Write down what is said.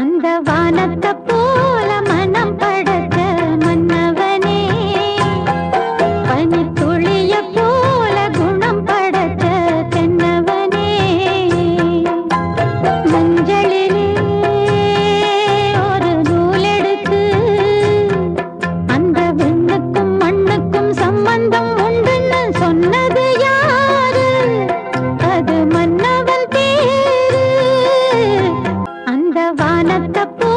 அந்த வானத்தை போல மனம் படைச்ச மன்னவனே. பனித்துளிய போல குணம் படைச்ச தென்னவனே. மஞ்சளிலே ஒரு நூலெடுத்து அந்த விண்ணுக்கும் மண்ணுக்கும் சம்பந்தம் உண்டுன்னு சொன்ன வண்ணத்த போ